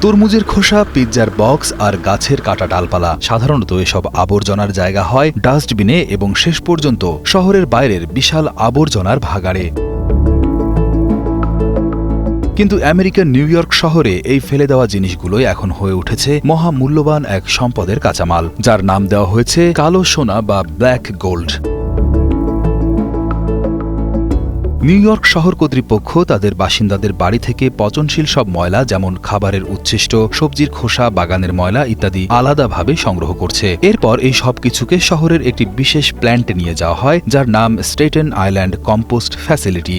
তরমুজের খোসা, পিৎজার বক্স আর গাছের কাটা ডালপালা। সাধারণত এসব আবর্জনার জায়গা হয় ডাস্টবিনে এবং শেষ পর্যন্ত শহরের বাইরের বিশাল আবর্জনার ভাগাড়ে। কিন্তু আমেরিকার নিউ ইয়র্ক শহরে এই ফেলে দেওয়া জিনিসগুলোই এখন হয়ে উঠেছে মহামূল্যবান এক সম্পদের কাঁচামাল, যার নাম দেওয়া হয়েছে কালো সোনা বা ব্ল্যাক গোল্ড। নিউ ইয়র্ক শহর কর্তৃপক্ষ তাদের বাসিন্দাদের বাড়ি থেকে পচনশীল সব ময়লা, যেমন খাবারের উচ্ছিষ্ট, সবজির খোসা, বাগানের ময়লা ইত্যাদি আলাদাভাবে সংগ্রহ করছে। এরপর এই সব কিছুকে শহরের একটি বিশেষ প্ল্যান্টে নিয়ে যাওয়া হয়, যার নাম স্টেটেন আইল্যান্ড কম্পোস্ট ফ্যাসিলিটি।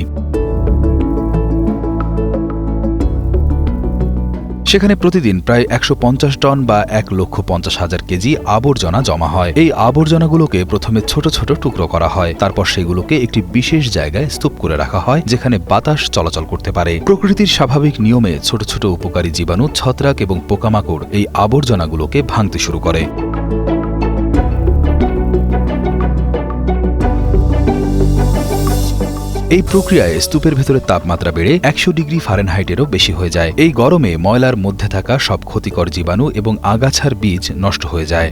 সেখানে প্রতিদিন প্রায় একশো পঞ্চাশ টন বা এক লক্ষ পঞ্চাশ হাজার কেজি আবর্জনা জমা হয়। এই আবর্জনাগুলোকে প্রথমে ছোট ছোট টুকরো করা হয়। তারপর সেগুলোকে একটি বিশেষ জায়গায় স্তূপ করে রাখা হয়, যেখানে বাতাস চলাচল করতে পারে। প্রকৃতির স্বাভাবিক নিয়মে ছোট ছোট উপকারী জীবাণু ছত্রাক এবং পোকামাকড় এই আবর্জনাগুলোকে ভাঙতে শুরু করে। এই প্রক্রিয়ায় স্তূপের ভেতরে তাপমাত্রা বেড়ে একশো ডিগ্রি ফারেনহাইটেরও বেশি হয়ে যায়। এই গরমে ময়লার মধ্যে থাকা সব ক্ষতিকর জীবাণু এবং আগাছার বীজ নষ্ট হয়ে যায়।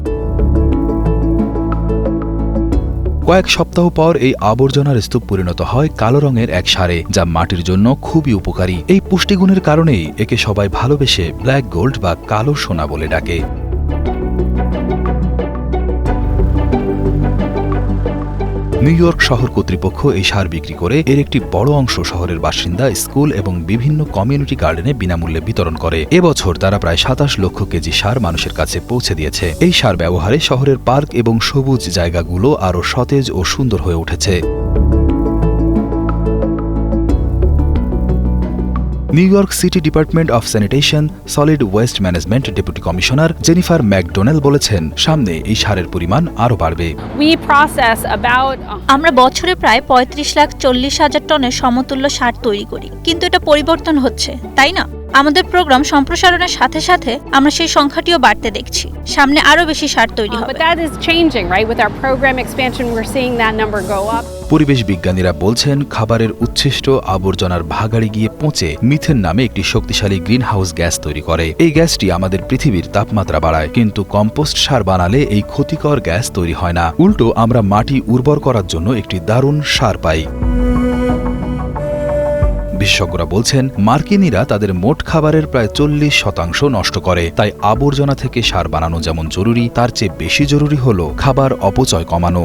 কয়েক সপ্তাহ পর এই আবর্জনার স্তূপ পরিণত হয় কালো রঙের এক সারে, যা মাটির জন্য খুবই উপকারী। এই পুষ্টিগুণের কারণেই একে সবাই ভালোবেসে ব্ল্যাক গোল্ড বা কালো সোনা বলে ডাকে। নিউ ইয়র্ক শহর কর্তৃপক্ষ এই সার বিক্রি করে এর একটি বড় অংশ শহরের বাসিন্দা, স্কুল এবং বিভিন্ন কমিউনিটি গার্ডেনে বিনামূল্যে বিতরণ করে। এবছর তারা প্রায় সাতাশ লক্ষ কেজি সার মানুষের কাছে পৌঁছে দিয়েছে। এই সার ব্যবহারে শহরের পার্ক এবং সবুজ জায়গাগুলো আরও সতেজ ও সুন্দর হয়ে উঠেছে। New York City Department of Sanitation solid waste management deputy commissioner Jennifer McDonnell বলেছেন সামনে এই সারের পরিমাণ আরও বাড়বে। আমরা বছরে প্রায় পঁয়ত্রিশ লাখ চল্লিশ হাজার টনের সমতুল্য সার তৈরি করি কিন্তু এটা পরিবর্তন হচ্ছে তাই না? আমাদের প্রোগ্রাম সম্প্রসারণের সাথে সাথে আমরা সেই সংখ্যাটিও বাড়তে দেখছি। সামনে আরও বেশি সার তৈরি Uh, হবে. পরিবেশ বিজ্ঞানীরা বলছেন খাবারের উচ্ছিষ্ট আবর্জনার ভাগাড়ে গিয়ে পৌঁছে মিথেন নামে একটি শক্তিশালী গ্রিনহাউস গ্যাস তৈরি করে। এই গ্যাসটি আমাদের পৃথিবীর তাপমাত্রা বাড়ায় কিন্তু কম্পোস্ট সার বানালে এই ক্ষতিকর গ্যাস তৈরি হয় না। উল্টো আমরা মাটি উর্বর করার জন্য একটি দারুণ সার পাই। বিশেষজ্ঞরা বলছেন, মার্কিনীরা তাদের মোট খাবারের প্রায় চল্লিশ শতাংশ নষ্ট করে। তাই আবর্জনা থেকে সার বানানো যেমন জরুরি, তার চেয়ে বেশি জরুরি হল খাবার অপচয় কমানো।